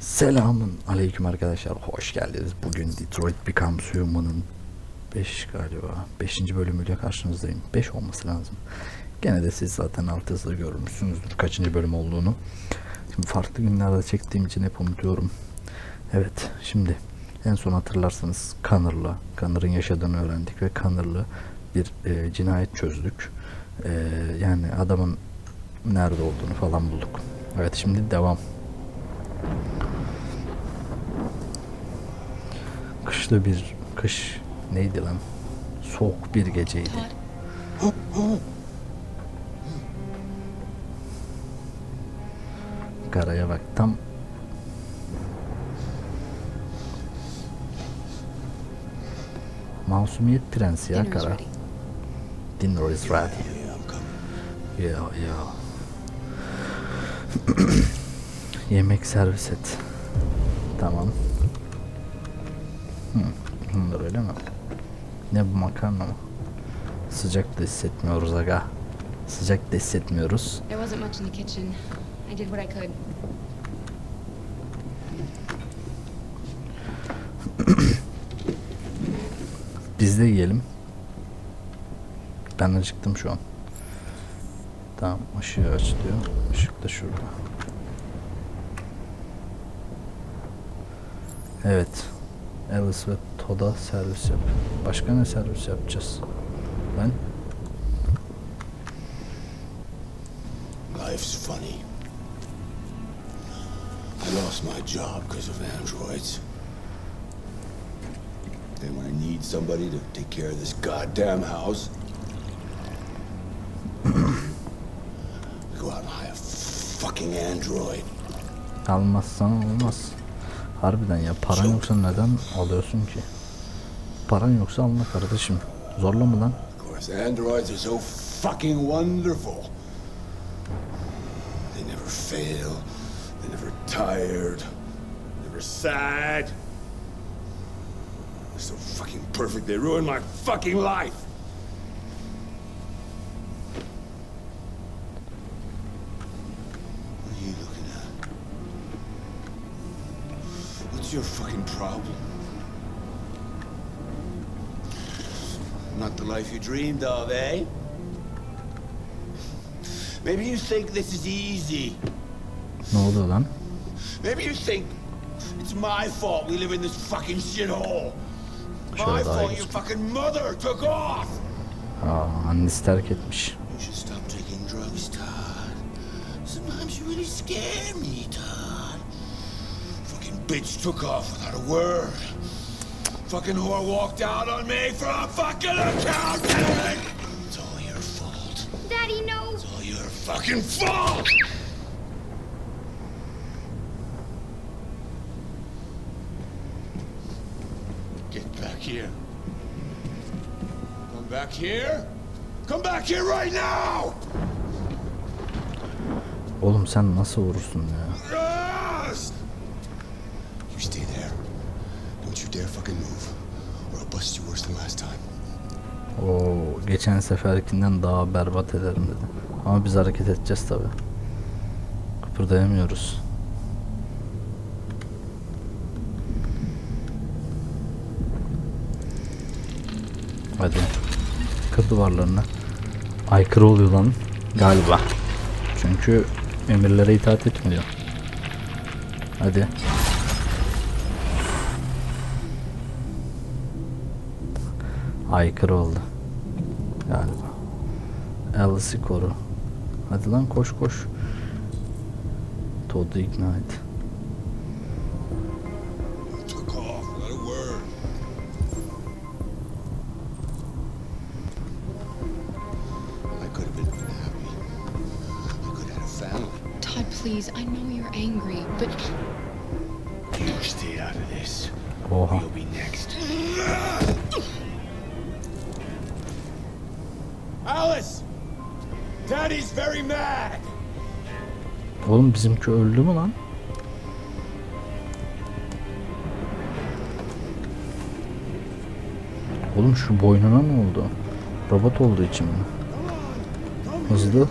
Selamun aleyküm arkadaşlar. Hoş geldiniz. Bugün Detroit Become Human'ın 5 galiba 5. bölümüyle karşınızdayım. 5 olması lazım. Gene de siz zaten alt yazıda görmüşsünüzdür kaçıncı bölüm olduğunu. Şimdi farklı günlerde çektiğim için hep unutuyorum. Evet şimdi en son hatırlarsanız Connor'la Connor'ın yaşadığını öğrendik ve Connor'la bir e, cinayet çözdük. E, yani adamın nerede olduğunu falan bulduk. Evet şimdi devam. Kışta bir kış neydi lan? Soğuk bir geceydi. Karaya bak tam Masumiyet prensi ya kara. Dinner is ready. Yeah, ya. Yemek servis et. Tamam. Bunlar öyle mi? Ne bu makarna mı? Sıcak da hissetmiyoruz aga. Sıcak da hissetmiyoruz. Biz de yiyelim. Ben acıktım şu an. Tamam ışığı aç diyor. Işık da şurada. Evet. Alice ve Todd'a servis yap. Başka ne servis yapacağız? Ben Life's funny. I lost my job because of androids. Then when I need somebody to take care of this goddamn house, we go out and hire a fucking android. almazsan olmaz. Harbiden ya paran yoksa neden alıyorsun ki? Paran yoksa alma kardeşim. Zorla mı lan? Androids are so fucking wonderful. They never fail. They're never tired. Never sad. They're so fucking perfect. They ruin my fucking life. What's your fucking problem? Not the life you dreamed of, eh? Maybe you think this is easy. Ne oluyor lan? Maybe you think it's my fault we live in this fucking shithole. My fault your fucking mother took off. Aa, annesi terk etmiş. You should stop taking drugs, Todd. Sometimes you really scare me, Todd. Bitch took off without a word. Fucking whore walked out on me for a fucking accountant. It's all your fault. Daddy, no! It's all your fucking fault. Get back here. Come back here. Come back here right now. Oğlum sen nasıl vurursun ya? Yes! You stay there. Don't geçen seferkinden daha berbat ederim dedi. Ama biz hareket edeceğiz tabi. Kıpırdayamıyoruz. Hadi. Kır duvarlarına. Aykırı oluyor lan galiba. Çünkü emirlere itaat etmiyor. Hadi. Aykırı oldu. Galiba. Alice'i koru. Hadi lan koş koş. Todd'u ikna et. Took off without a word. I could have been happy. I could have had a family. Todd, please, I know you're angry, but You stay out of this. Oha. You'll be next. Alice! Daddy's very mad! Oğlum bizimki öldü mü lan? Oğlum şu boynuna ne oldu? Robot olduğu için mi? Hızlı.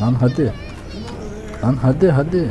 Lan hadi. Lan hadi hadi.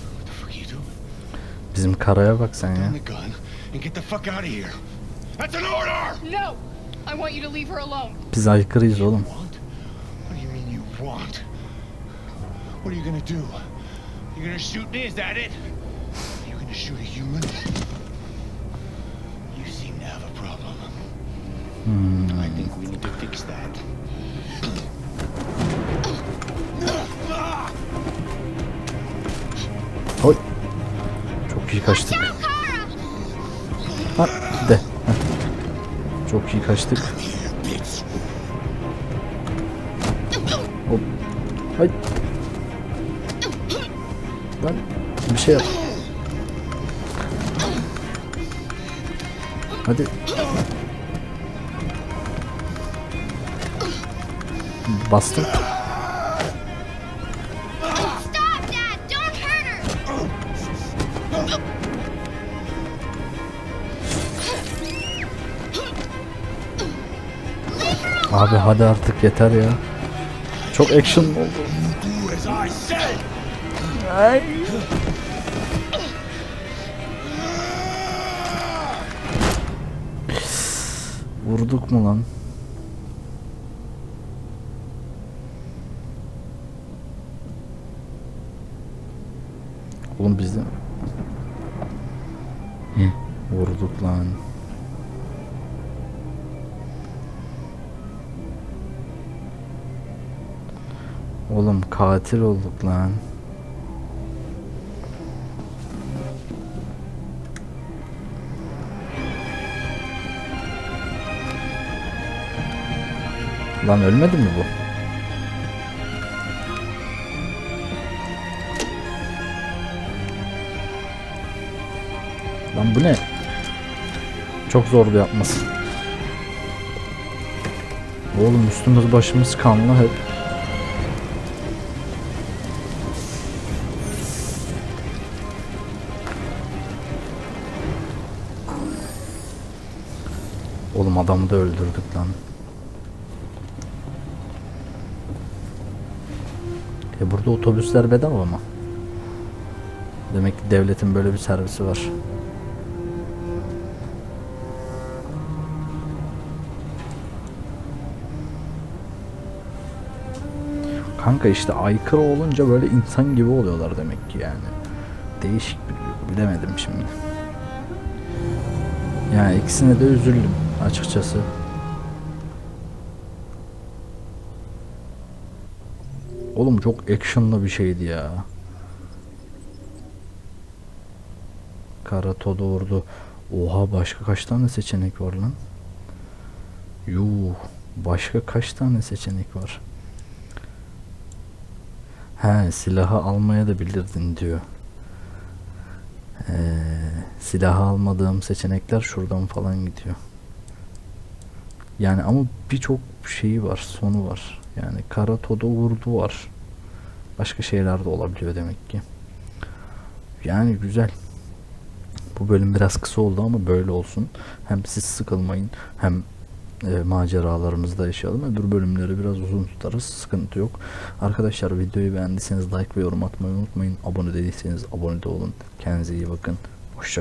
Bizim karaya bak sen ya. Biz aykırıyız oğlum. What are you gonna do? You gonna shoot me? Is that it? You gonna shoot a human? You seem to have a problem. I think we need to fix that. Çok iyi kaçtık. Ha de. Heh. Çok iyi kaçtık. Hop. Hay. Lan bir şey yap. Hadi. Bastım. Abi hadi artık yeter ya. Çok action oldu. Say. Vurduk mu lan? Oğlum biz de... Hı, Vurduk lan. Oğlum katil olduk lan. Lan ölmedi mi bu? Lan bu ne? Çok zordu yapması. Oğlum üstümüz başımız kanlı hep. Oğlum adamı da öldürdük lan. E burada otobüsler bedava mı? Demek ki devletin böyle bir servisi var. Kanka işte aykırı olunca böyle insan gibi oluyorlar demek ki yani. Değişik bir bilemedim şimdi. Yani ikisine de üzüldüm açıkçası. Oğlum çok actionlı bir şeydi ya. Kara Todu vurdu. Oha başka kaç tane seçenek var lan? Yuh. Başka kaç tane seçenek var? He silahı almaya da bilirdin diyor. Ee, silahı almadığım seçenekler şuradan falan gidiyor. Yani ama birçok şeyi var, sonu var. Yani kara todo vurdu var. Başka şeyler de olabiliyor demek ki. Yani güzel. Bu bölüm biraz kısa oldu ama böyle olsun. Hem siz sıkılmayın hem e, maceralarımızda yaşayalım. Öbür bölümleri biraz uzun tutarız. Sıkıntı yok. Arkadaşlar videoyu beğendiyseniz like ve yorum atmayı unutmayın. Abone değilseniz abone de olun. Kendinize iyi bakın. Hoşçakalın.